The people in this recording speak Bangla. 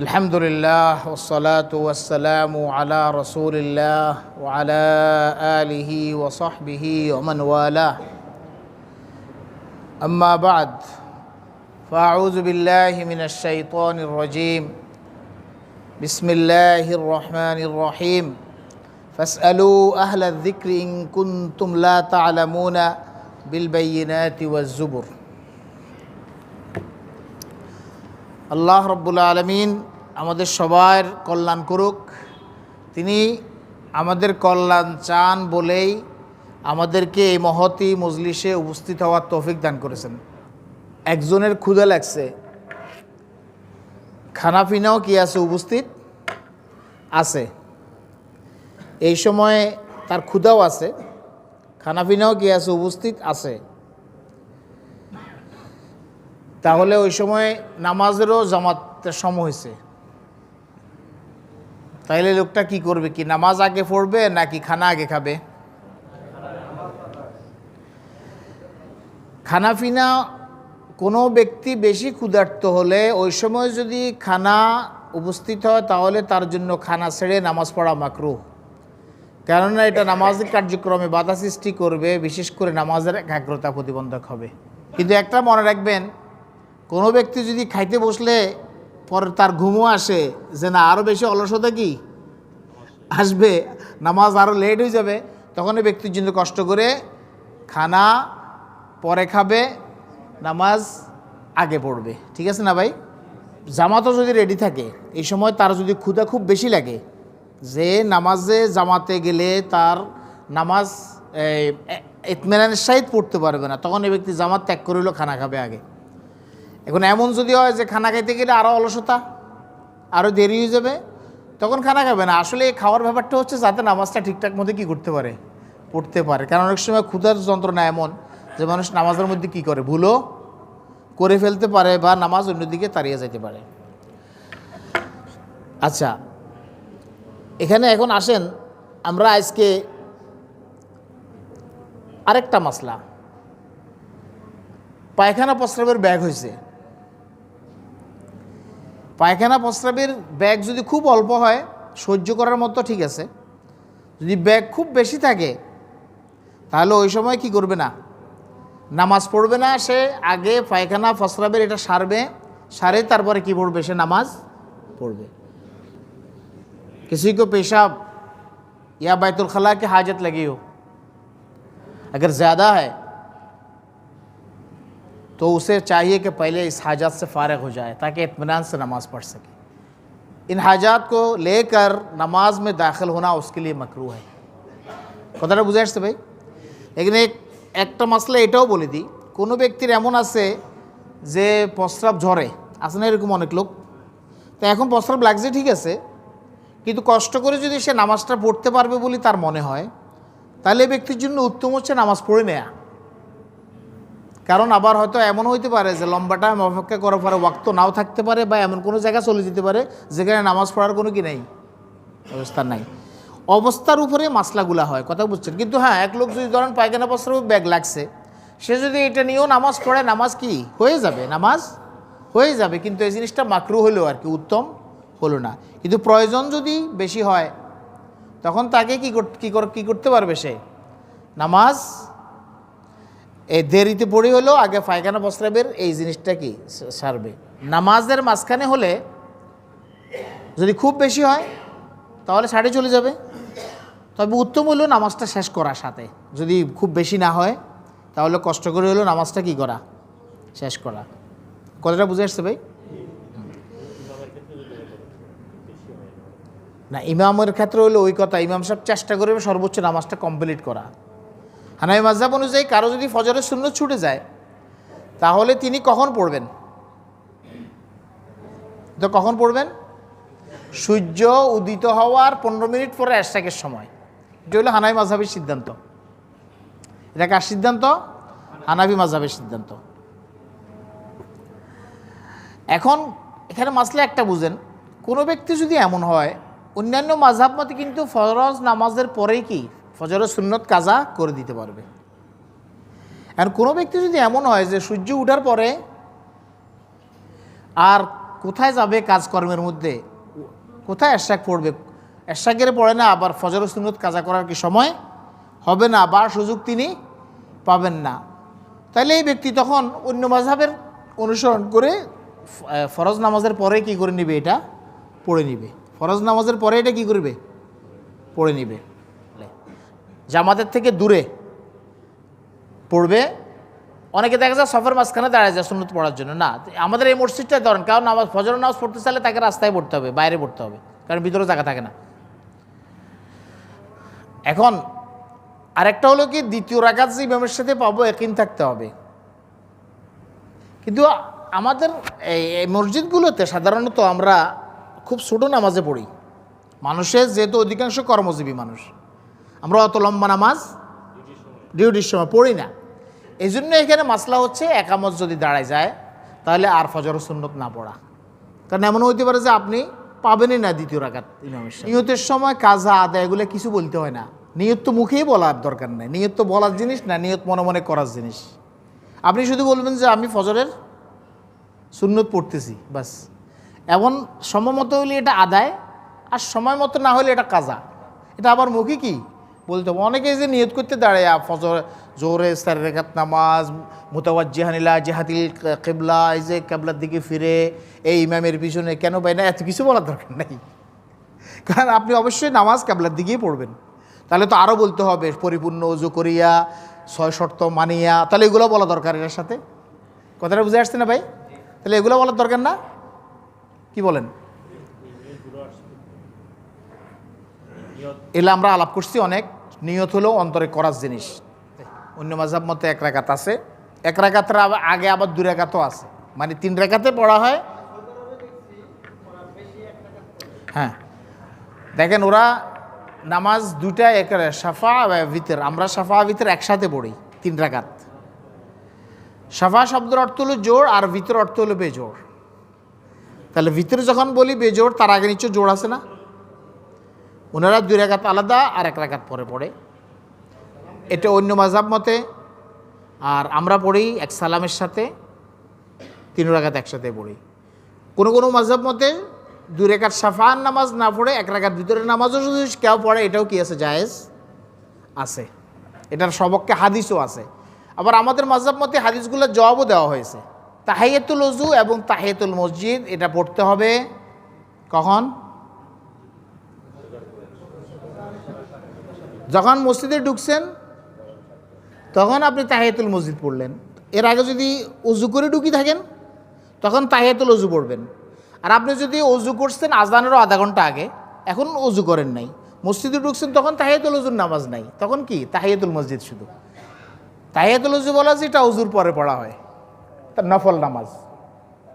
الحمد لله والصلاة والسلام على رسول الله وعلى آله وصحبه ومن والاه. أما بعد فأعوذ بالله من الشيطان الرجيم. بسم الله الرحمن الرحيم. فاسألوا أهل الذكر إن كنتم لا تعلمون بالبينات والزبر. الله رب العالمين আমাদের সবার কল্যাণ করুক। তিনি আমাদের কল্যাণ চান বলেই আমাদেরকে এই মহতি মজলিসে উপস্থিত হওয়ার তৌফিক দান করেছেন। একজনের ক্ষুদা লাগছে। খানাপিনাও কি আছে উপস্থিত? আছে। এই সময়ে তার ক্ষুদাও আছে। খানাপিনাও কি আছে উপস্থিত? আছে। তাহলে ওই সময় নামাজেরও জামাতের সময় হয়েছে তাইলে লোকটা কি করবে কি, নামাজ আগে পড়বে নাকি খানা আগে খাবে? খানাফিনা কোনো ব্যক্তি বেশি ক্ষুধার্ত হলে ওই সময় যদি খানা উপস্থিত হয় তাহলে তার জন্য খানা ছেড়ে নামাজ পড়া মাকরু কেননা এটা নামাজের কার্যক্রমে বাধা সৃষ্টি করবে, বিশেষ করে নামাজের একাগ্রতা প্রতিবন্ধক হবে। কিন্তু একটা মনে রাখবেন, কোনো ব্যক্তি যদি খাইতে বসলে পর তার ঘুমও আসে, যে না আরও বেশি অলসতা কি? আসবে, নামাজ আরও লেট হয়ে যাবে। তখন ওই ব্যক্তির জন্য কষ্ট করে খানা, পরে খাবে, নামাজ আগে পড়বে। ঠিক আছে না ভাই? জামাতও যদি রেডি থাকে, এই সময় তার যদি ক্ষুধা খুব বেশি লাগে, যে নামাজে জামাতে গেলে তার নামাজ ইতমেনানের সাহিত পড়তে পারবে না। তখন এই ব্যক্তি জামাত ত্যাগ করিলেও খানা খাবে আগে। এখন এমন যদি হয় যে খানা খাইতে গেলে আরও অলসতা আরও দেরি হয়ে যাবে, তখন খানা খাবে না। আসলে এই খাওয়ার ব্যাপারটা হচ্ছে যাতে নামাজটা ঠিকঠাক মধ্যে কী করতে পারে, পড়তে পারে। কারণ অনেক সময় ক্ষুধার যন্ত্রণা এমন যে মানুষ নামাজের মধ্যে কি করে? ভুলও করে ফেলতে পারে বা নামাজ অন্যদিকে তাড়িয়ে যেতে পারে। আচ্ছা এখানে এখন আসেন আমরা আজকে আরেকটা মাসলা। পায়খানা প্রস্রাবের ব্যাগ হয়েছে। পায়খানা প্রস্রাবের ব্যাগ যদি খুব অল্প হয় সহ্য করার মতো ঠিক আছে যদি ব্যাগ খুব বেশি থাকে তাহলে ওই সময় কি করবে না নামাজ পড়বে না সে আগে পায়খানা প্রস্রাবের এটা সারবে সারে তারপরে কি পড়বে সে নামাজ পড়বে किसी को पेशाब या बैतुल खला की हाजत लगी हो अगर ज़्यादा है तो उसे चाहिए कि पहले इस हाजत से फारग हो जाए ताकि इत्मीनान से नमाज़ पढ़ सके इन हाजात को लेकर नमाज में दाखिल होना उसके लिए मकरू है কথাটা বুঝে আসছে ভাই এখানে একটা মশলা এটাও বলে দিই কোনো ব্যক্তির এমন আছে যে প্রস্রাব ঝরে আছে না এরকম অনেক লোক তো এখন প্রস্রাব লাগছে ঠিক আছে কিন্তু কষ্ট করে যদি সে নামাজটা পড়তে পারবে বলে তার মনে হয় তাহলে ব্যক্তির জন্য উত্তম হচ্ছে নামাজ পড়ে নেয়া কারণ আবার হয়তো এমন হইতে পারে যে লম্বা টাইম অপেক্ষা করার পরে ওয়াক্ত নাও থাকতে পারে বা এমন কোনো জায়গা চলে যেতে পারে যেখানে নামাজ পড়ার কোনো কি নেই? অবস্থা নাই। অবস্থার উপরে মাসলাগুলা হয়, কথা বুঝছেন? কিন্তু হ্যাঁ এক লোক যদি ধরেন পায়খানা বস্ত্র ব্যাগ লাগছে, সে যদি এটা নিয়েও নামাজ পড়ে, নামাজ কি? হয়ে যাবে, নামাজ হয়ে যাবে, কিন্তু এই জিনিসটা মাকরু হলেও আর কি, উত্তম হলো না। কিন্তু প্রয়োজন যদি বেশি হয়, তখন তাকে কী কী করতে পারবে সে? নামাজ এই দেরিতে পড়ে হলেও আগে পায়খানা প্রস্রাবের এই জিনিসটা কি সারবে। নামাজের মাঝখানে হলে যদি খুব বেশি হয়, তাহলে সাড়ে চলে যাবে। তবে উত্তম হলো নামাজটা শেষ করার সাথে। যদি খুব বেশি না হয়, তাহলে কষ্ট করে হলো নামাজটা কি করা? শেষ করা। কথাটা বুঝে আসছে ভাই? না, ইমামের ক্ষেত্রে হলো ওই কথা, ইমাম সাহেব চেষ্টা করবে সর্বোচ্চ নামাজটা কমপ্লিট করা। হানাই মাজাব অনুযায়ী কারও যদি ফজরের শূন্য ছুটে যায়, তাহলে তিনি কখন পড়বেন? তো কখন পড়বেন? সূর্য উদিত হওয়ার পনেরো মিনিট পরে অ্যাশাকের সময়। এটা হলো হানাই মাঝাবের সিদ্ধান্ত। এটা কার সিদ্ধান্ত? হানাবি মাঝাবের সিদ্ধান্ত। এখন এখানে মাসলে একটা বুঝেন, কোনো ব্যক্তি যদি এমন হয়, অন্যান্য মাঝাব মতে কিন্তু ফরজ নামাজের পরেই কি ফজরের সুন্নত কাজা করে দিতে পারবে। আর কোনো ব্যক্তি যদি এমন হয় যে সূর্য উঠার পরে আর কোথায় যাবে কাজকর্মের মধ্যে? কোথায় এশাক পড়বে? এশাকের পড়ে না, আবার ফজর সুন্নত কাজা করার কি সময় হবে না বা সুযোগ তিনি পাবেন না। তাহলে এই ব্যক্তি তখন অন্য মাঝহের অনুসরণ করে ফরজ নামাজের পরে কি করে নিবে এটা? পড়ে নিবে। ফরজ নামাজের পরে এটা কি করবে? পড়ে নিবে। জামাতের থেকে দূরে পড়বে। অনেকে দেখা যায় সফর মাঝখানে দাঁড়ায় যায় সুন্নত পড়ার জন্য। না, আমাদের এই মসজিদটা ধরেন, কারণ নামাজ ফজর নামাজ পড়তে চাইলে তাকে রাস্তায় পড়তে হবে, বাইরে পড়তে হবে, কারণ ভিতরে জায়গা থাকে না। এখন আরেকটা হলো কি, দ্বিতীয় রাকাত যে ইমামের সাথে পাবো একিন থাকতে হবে। কিন্তু আমাদের এই মসজিদগুলোতে সাধারণত আমরা খুব ছোটো নামাজে পড়ি। মানুষের যেহেতু অধিকাংশ কর্মজীবী মানুষ। আমরা অত লম্বা নামাজ ডিউটির সময় পড়ি না। এই জন্য এখানে মাসলা হচ্ছে একামত যদি দাঁড়ায় যায়, তাহলে আর ফজর সুন্নত না পড়া। কারণ এমন হইতে পারে যে আপনি পাবেনই না দ্বিতীয় রাকাত ইমামের নিয়তের সময় কাজা, আদায় এগুলো কিছু বলতে হয় না। নিয়ত তো মুখেই বলার দরকার নেই। নিয়ত তো বলার জিনিস না, নিয়ত মনে মনে করার জিনিস। আপনি শুধু বলবেন যে আমি ফজরের সুন্নত পড়তেছি, বাস। এমন সময় মতো হলে এটা আদায়, আর সময় মতো না হলে এটা কাজা। এটা আবার মুখে কি? বলতে হবে অনেকে যে নিয়ত করতে দাঁড়ায় ফজর জোরে সারেকাত নামাজ মোতাবাজ জেহানিলা জেহাতিল কেবলা, এই যে কেবলার দিকে ফিরে, এই ইমামের পিছনে কেন পাই না, এত কিছু বলার দরকার নেই। কারণ আপনি অবশ্যই নামাজ কেবলার দিকেই পড়বেন। তাহলে তো আরও বলতে হবে, পরিপূর্ণ অজু করিয়া, ছয় শর্ত মানিয়া, তাহলে এগুলো বলা দরকার এর সাথে। কথাটা বুঝে আসছে না ভাই? তাহলে এগুলো বলার দরকার না? কি বলেন? এগুলো আমরা আলাপ করছি অনেক। নিয়ত হলো অন্তরে করার জিনিস। অন্য মাঝাব মতো এক রেখাত আছে। এক রেখাতের আগে আবার দু রেখাতও আছে। মানে তিন রেখাতে পড়া হয়। হ্যাঁ। দেখেন, ওরা নামাজ দুটা এক সাফা ভিতর। আমরা সাফা ভিতর একসাথে পড়ি তিন রাকাত। সাফা শব্দের অর্থ হলো জোর আর ভিতর অর্থ হলো বেজোর তাহলে ভিতরে যখন বলি বেজোর তার আগে নিশ্চয় জোর আছে না? ওনারা দুই রাকাত আলাদা আর এক রাকাত পরে পড়ে। এটা অন্য মাজাব মতে, আর আমরা পড়ি এক সালামের সাথে, তিন রাকাত একসাথে পড়ি। কোনো কোনো মাজাব মতে, দুই রেখাত সাফার নামাজ না পড়ে এক রেখাত ভিতরের নামাজও যদি কেউ পড়ে, এটাও কি আছে? জায়েজ আছে। এটার সবককে হাদিসও আছে। আবার আমাদের মাজাব মতে হাদিসগুলোর জবাবও দেওয়া হয়েছে। তাহিয়াতুল উজু এবং তাহিয়াতুল মসজিদ, এটা পড়তে হবে কখন? যখন মসজিদে ঢুকছেন, তখন আপনি তাহিয়াতুল মসজিদ পড়লেন। এর আগে যদি অজু করে ঢুকি থাকেন, তখন তাহিয়াতুল অজু পড়বেন। আর আপনি যদি অজু করছেন আজানেরও আধা ঘণ্টা আগে, এখন অজু করেন নাই। মসজিদে ঢুকছেন, তখন তাহিয়াতুল অজুর নামাজ নাই। তখন কি? তাহিয়াতুল মসজিদ শুধু। তাহিয়াতুল অজু বলা যে এটা অজুর পরে পড়া হয়। তার নফল নামাজ।